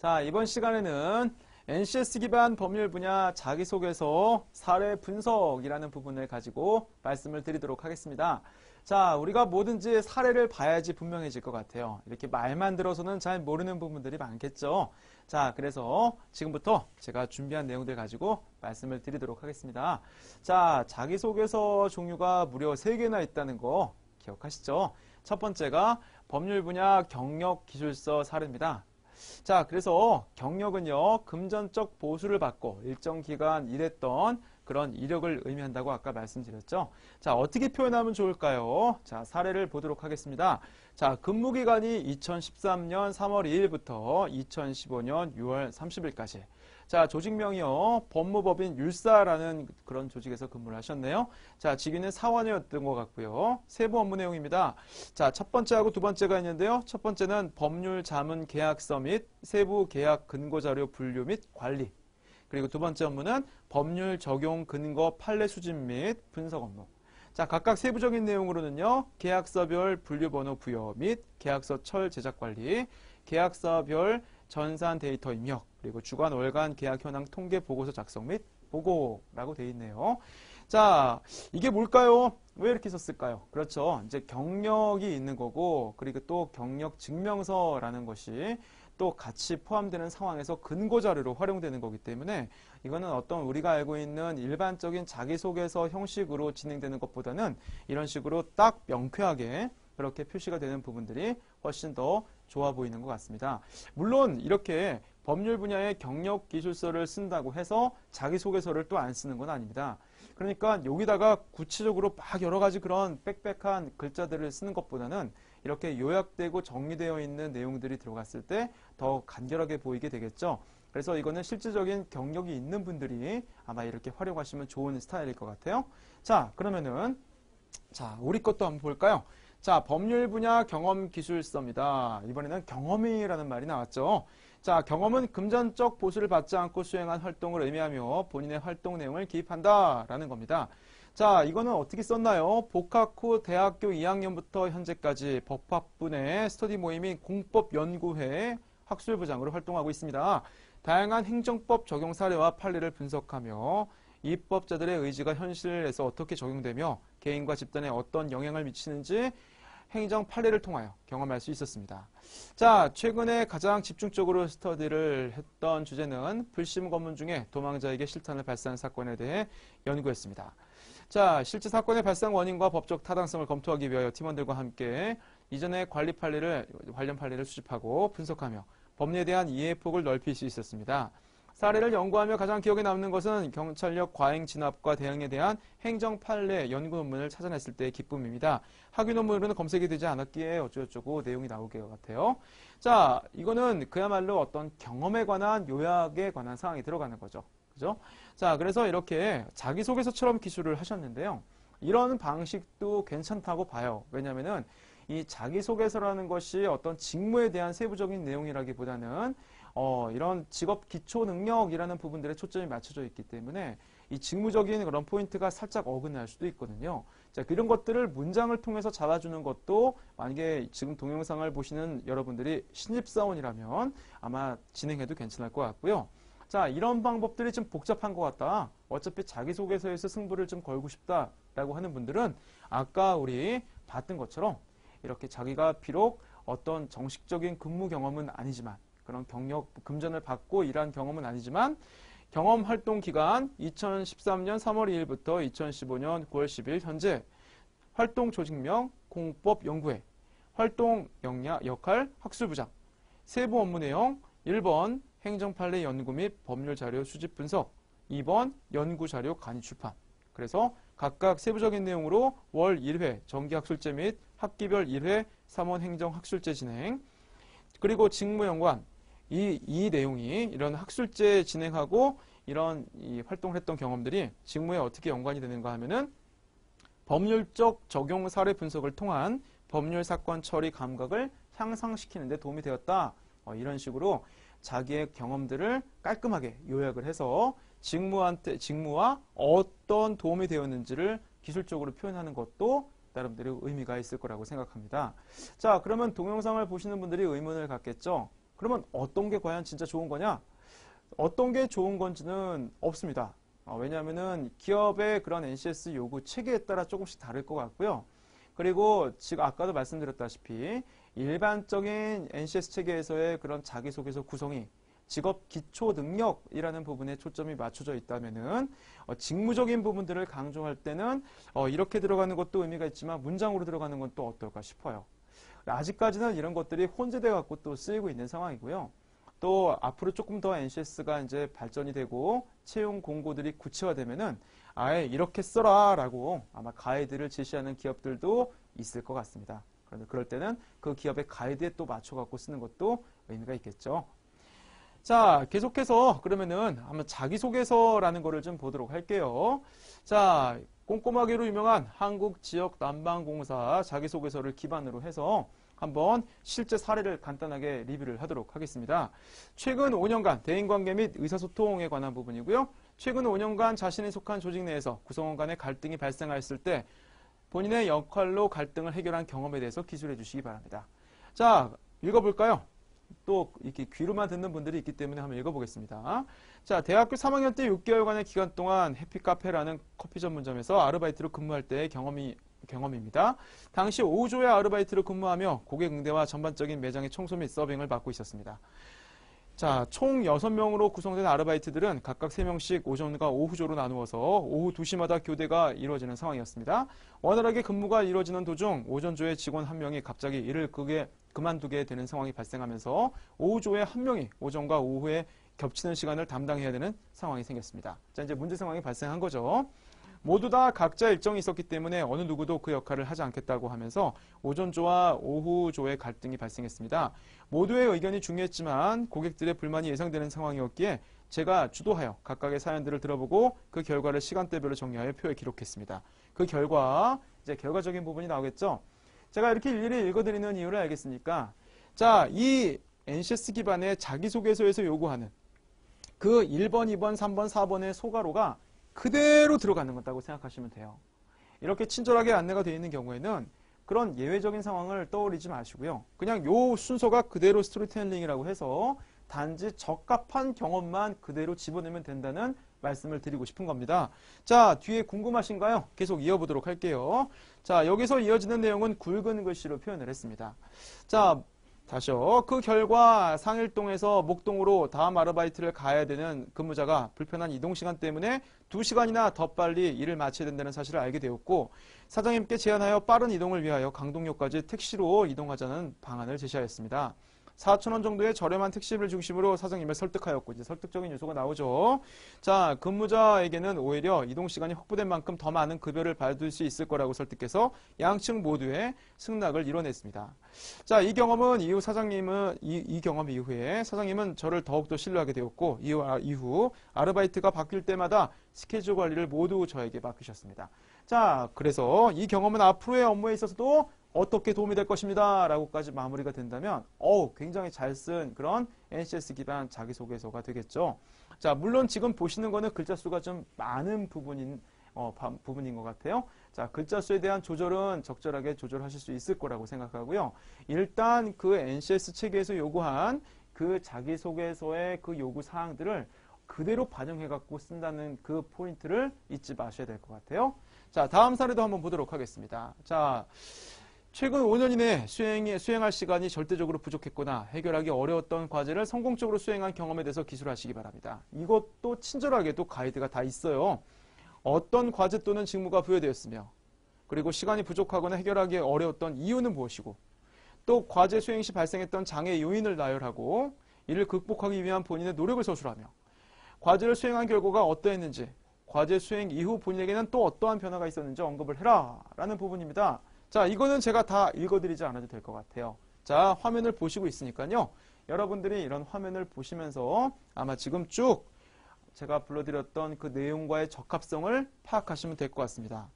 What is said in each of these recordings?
자, 이번 시간에는 NCS 기반 법률 분야 자기소개서 사례 분석이라는 부분을 가지고 말씀을 드리도록 하겠습니다. 자, 우리가 뭐든지 사례를 봐야지 분명해질 것 같아요. 이렇게 말만 들어서는 잘 모르는 부분들이 많겠죠. 자, 그래서 지금부터 제가 준비한 내용들 가지고 말씀을 드리도록 하겠습니다. 자, 자기소개서 종류가 무려 3개나 있다는 거 기억하시죠? 첫 번째가 법률 분야 경력 기술서 사례입니다. 자, 그래서 경력은요, 금전적 보수를 받고 일정 기간 일했던 그런 이력을 의미한다고 아까 말씀드렸죠. 자, 어떻게 표현하면 좋을까요? 자, 사례를 보도록 하겠습니다. 자, 근무 기간이 2013년 3월 2일부터 2015년 6월 30일까지. 자, 조직명이요. 법무법인 율사라는 그런 조직에서 근무를 하셨네요. 자, 직위는 사원이었던 것 같고요. 세부 업무 내용입니다. 자, 첫 번째하고 두 번째가 있는데요. 첫 번째는 법률 자문 계약서 및 세부 계약 근거 자료 분류 및 관리. 그리고 두 번째 업무는 법률 적용 근거 판례 수집 및 분석 업무. 자, 각각 세부적인 내용으로는요. 계약서별 분류 번호 부여 및 계약서 철 제작 관리, 계약서별 전산 데이터 입력, 그리고 주간 월간 계약 현황 통계 보고서 작성 및 보고라고 되어 있네요. 자, 이게 뭘까요? 왜 이렇게 썼을까요? 그렇죠. 이제 경력이 있는 거고, 그리고 또 경력 증명서라는 것이 또 같이 포함되는 상황에서 근거 자료로 활용되는 거기 때문에 이거는 어떤 우리가 알고 있는 일반적인 자기소개서 형식으로 진행되는 것보다는 이런 식으로 딱 명쾌하게 그렇게 표시가 되는 부분들이 훨씬 더 좋아 보이는 것 같습니다. 물론 이렇게 법률 분야의 경력 기술서를 쓴다고 해서 자기소개서를 또 안 쓰는 건 아닙니다. 그러니까 여기다가 구체적으로 막 여러 가지 그런 빽빽한 글자들을 쓰는 것보다는 이렇게 요약되고 정리되어 있는 내용들이 들어갔을 때 더 간결하게 보이게 되겠죠. 그래서 이거는 실질적인 경력이 있는 분들이 아마 이렇게 활용하시면 좋은 스타일일 것 같아요. 자, 그러면은 자, 우리 것도 한번 볼까요? 자, 법률 분야 경험 기술서입니다. 이번에는 경험이라는 말이 나왔죠. 자, 경험은 금전적 보수를 받지 않고 수행한 활동을 의미하며 본인의 활동 내용을 기입한다라는 겁니다. 자, 이거는 어떻게 썼나요? 복학 후 대학교 2학년부터 현재까지 법학분의 스터디 모임인 공법연구회 학술부장으로 활동하고 있습니다. 다양한 행정법 적용 사례와 판례를 분석하며 입법자들의 의지가 현실에서 어떻게 적용되며 개인과 집단에 어떤 영향을 미치는지 행정 판례를 통하여 경험할 수 있었습니다. 자, 최근에 가장 집중적으로 스터디를 했던 주제는 불심 검문 중에 도망자에게 실탄을 발사한 사건에 대해 연구했습니다. 자, 실제 사건의 발생 원인과 법적 타당성을 검토하기 위하여 팀원들과 함께 이전의 관리 판례를 관련 판례를 수집하고 분석하며 법리에 대한 이해 폭을 넓힐 수 있었습니다. 사례를 연구하며 가장 기억에 남는 것은 경찰력 과잉 진압과 대응에 대한 행정 판례 연구 논문을 찾아냈을 때의 기쁨입니다. 학위 논문으로는 검색이 되지 않았기에 어쩌고저쩌고 내용이 나오게 같아요. 자, 이거는 그야말로 어떤 경험에 관한 요약에 관한 사항이 들어가는 거죠. 그죠? 자, 그래서 이렇게 자기소개서처럼 기술을 하셨는데요. 이런 방식도 괜찮다고 봐요. 왜냐면은 이 자기소개서라는 것이 어떤 직무에 대한 세부적인 내용이라기보다는 어, 이런 직업 기초 능력이라는 부분들에 초점이 맞춰져 있기 때문에 이 직무적인 그런 포인트가 살짝 어긋날 수도 있거든요. 자, 그런 것들을 문장을 통해서 잡아주는 것도 만약에 지금 동영상을 보시는 여러분들이 신입사원이라면 아마 진행해도 괜찮을 것 같고요. 자, 이런 방법들이 좀 복잡한 것 같다. 어차피 자기소개서에서 승부를 좀 걸고 싶다라고 하는 분들은 아까 우리 봤던 것처럼 이렇게 자기가 비록 어떤 정식적인 근무 경험은 아니지만 그런 경력 금전을 받고 일한 경험은 아니지만 경험 활동 기간 2013년 3월 2일부터 2015년 9월 10일 현재 활동 조직명 공법 연구회 활동 역량 역할 학술부장 세부 업무 내용 1번 행정 판례 연구 및 법률 자료 수집 분석 2번 연구 자료 간이 출판. 그래서 각각 세부적인 내용으로 월 1회 정기학술제 및 학기별 1회 3원 행정학술제 진행 그리고 직무연관 이, 이 내용이 이런 학술제 진행하고 이런 이 활동을 했던 경험들이 직무에 어떻게 연관이 되는가 하면은 법률적 적용 사례 분석을 통한 법률 사건 처리 감각을 향상시키는 데 도움이 되었다. 어, 이런 식으로 자기의 경험들을 깔끔하게 요약을 해서 직무한테, 직무와 어떤 도움이 되었는지를 기술적으로 표현하는 것도 나름대로 의미가 있을 거라고 생각합니다. 자, 그러면 동영상을 보시는 분들이 의문을 갖겠죠. 그러면 어떤 게 과연 진짜 좋은 거냐? 어떤 게 좋은 건지는 없습니다. 어, 왜냐하면은 기업의 그런 NCS 요구 체계에 따라 조금씩 다를 것 같고요. 그리고 지금 아까도 말씀드렸다시피 일반적인 NCS 체계에서의 그런 자기소개서 구성이 직업 기초 능력이라는 부분에 초점이 맞춰져 있다면은 어, 직무적인 부분들을 강조할 때는 어, 이렇게 들어가는 것도 의미가 있지만 문장으로 들어가는 건 또 어떨까 싶어요. 아직까지는 이런 것들이 혼재돼 갖고 또 쓰이고 있는 상황이고요. 또 앞으로 조금 더 NCS가 이제 발전이 되고 채용 공고들이 구체화되면은 아예 이렇게 써라라고 아마 가이드를 제시하는 기업들도 있을 것 같습니다. 그런데 그럴 때는 그 기업의 가이드에 또 맞춰 갖고 쓰는 것도 의미가 있겠죠. 자, 계속해서 그러면은 한번 자기소개서라는 거를 좀 보도록 할게요. 자, 꼼꼼하게로 유명한 한국 지역 난방공사 자기소개서를 기반으로 해서 한번 실제 사례를 간단하게 리뷰를 하도록 하겠습니다. 최근 5년간 대인관계 및 의사소통에 관한 부분이고요. 최근 5년간 자신이 속한 조직 내에서 구성원 간의 갈등이 발생하였을 때 본인의 역할로 갈등을 해결한 경험에 대해서 기술해 주시기 바랍니다. 자, 읽어볼까요? 또 이렇게 귀로만 듣는 분들이 있기 때문에 한번 읽어보겠습니다. 자, 대학교 3학년 때 6개월간의 기간 동안 해피카페라는 커피 전문점에서 아르바이트로 근무할 때의 경험이 경험입니다. 당시 5조의 아르바이트로 근무하며 고객 응대와 전반적인 매장의 청소 및 서빙을 맡고 있었습니다. 자, 총 6명으로 구성된 아르바이트들은 각각 3명씩 오전과 오후조로 나누어서 오후 2시마다 교대가 이루어지는 상황이었습니다. 원활하게 근무가 이루어지는 도중 오전조의 직원 한 명이 갑자기 일을 그게 그만두게 되는 상황이 발생하면서 오후조의 한 명이 오전과 오후에 겹치는 시간을 담당해야 되는 상황이 생겼습니다. 자, 이제 문제 상황이 발생한 거죠. 모두 다 각자 일정이 있었기 때문에 어느 누구도 그 역할을 하지 않겠다고 하면서 오전조와 오후조의 갈등이 발생했습니다. 모두의 의견이 중요했지만 고객들의 불만이 예상되는 상황이었기에 제가 주도하여 각각의 사연들을 들어보고 그 결과를 시간대별로 정리하여 표에 기록했습니다. 그 결과 이제 결과적인 부분이 나오겠죠. 제가 이렇게 일일이 읽어드리는 이유를 알겠습니까? 자, 이 NCS 기반의 자기소개서에서 요구하는 그 1번, 2번, 3번, 4번의 소가로가 그대로 들어가는 거다고 생각하시면 돼요. 이렇게 친절하게 안내가 되어 있는 경우에는 그런 예외적인 상황을 떠올리지 마시고요. 그냥 요 순서가 그대로 스토리텔링이라고 해서 단지 적합한 경험만 그대로 집어내면 된다는 말씀을 드리고 싶은 겁니다. 자, 뒤에 궁금하신가요? 계속 이어보도록 할게요. 자, 여기서 이어지는 내용은 굵은 글씨로 표현을 했습니다. 자, 다시요. 그 결과 상일동에서 목동으로 다음 아르바이트를 가야 되는 근무자가 불편한 이동 시간 때문에 2시간이나 더 빨리 일을 마쳐야 된다는 사실을 알게 되었고 사장님께 제안하여 빠른 이동을 위하여 강동역까지 택시로 이동하자는 방안을 제시하였습니다. 4천원 정도의 저렴한 택시비를 중심으로 사장님을 설득하였고 이제 설득적인 요소가 나오죠. 자 근무자에게는 오히려 이동 시간이 확보된 만큼 더 많은 급여를 받을 수 있을 거라고 설득해서 양측 모두의 승낙을 이뤄냈습니다. 자 이 경험은 이후 사장님은 이, 이 경험 이후에 사장님은 저를 더욱더 신뢰하게 되었고 이후, 아, 이후 아르바이트가 바뀔 때마다 스케줄 관리를 모두 저에게 맡기셨습니다. 자 그래서 이 경험은 앞으로의 업무에 있어서도 어떻게 도움이 될 것입니다. 라고까지 마무리가 된다면 어우 굉장히 잘 쓴 그런 NCS 기반 자기소개서가 되겠죠. 자 물론 지금 보시는 거는 글자 수가 좀 많은 부분인 어, 부분인 것 같아요. 자 글자 수에 대한 조절은 적절하게 조절하실 수 있을 거라고 생각하고요. 일단 그 NCS 체계에서 요구한 그 자기소개서의 그 요구 사항들을 그대로 반영해 갖고 쓴다는 그 포인트를 잊지 마셔야 될 것 같아요. 자 다음 사례도 한번 보도록 하겠습니다. 자 최근 5년 이내 수행에, 수행할 시간이 절대적으로 부족했거나 해결하기 어려웠던 과제를 성공적으로 수행한 경험에 대해서 기술하시기 바랍니다. 이것도 친절하게도 가이드가 다 있어요. 어떤 과제 또는 직무가 부여되었으며 그리고 시간이 부족하거나 해결하기 어려웠던 이유는 무엇이고 또 과제 수행 시 발생했던 장애 요인을 나열하고 이를 극복하기 위한 본인의 노력을 서술하며 과제를 수행한 결과가 어떠했는지 과제 수행 이후 본인에게는 또 어떠한 변화가 있었는지 언급을 해라 라는 부분입니다. 자, 이거는 제가 다 읽어드리지 않아도 될 것 같아요. 자, 화면을 보시고 있으니까요. 여러분들이 이런 화면을 보시면서 아마 지금 쭉 제가 불러드렸던 그 내용과의 적합성을 파악하시면 될 것 같습니다.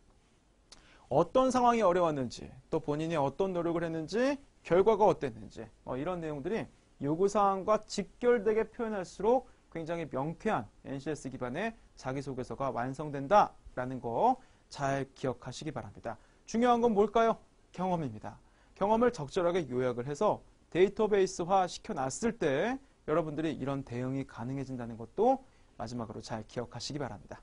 어떤 상황이 어려웠는지, 또 본인이 어떤 노력을 했는지, 결과가 어땠는지, 뭐 이런 내용들이 요구사항과 직결되게 표현할수록 굉장히 명쾌한 NCS 기반의 자기소개서가 완성된다라는 거 잘 기억하시기 바랍니다. 중요한 건 뭘까요? 경험입니다. 경험을 적절하게 요약을 해서 데이터베이스화 시켜놨을 때 여러분들이 이런 대응이 가능해진다는 것도 마지막으로 잘 기억하시기 바랍니다.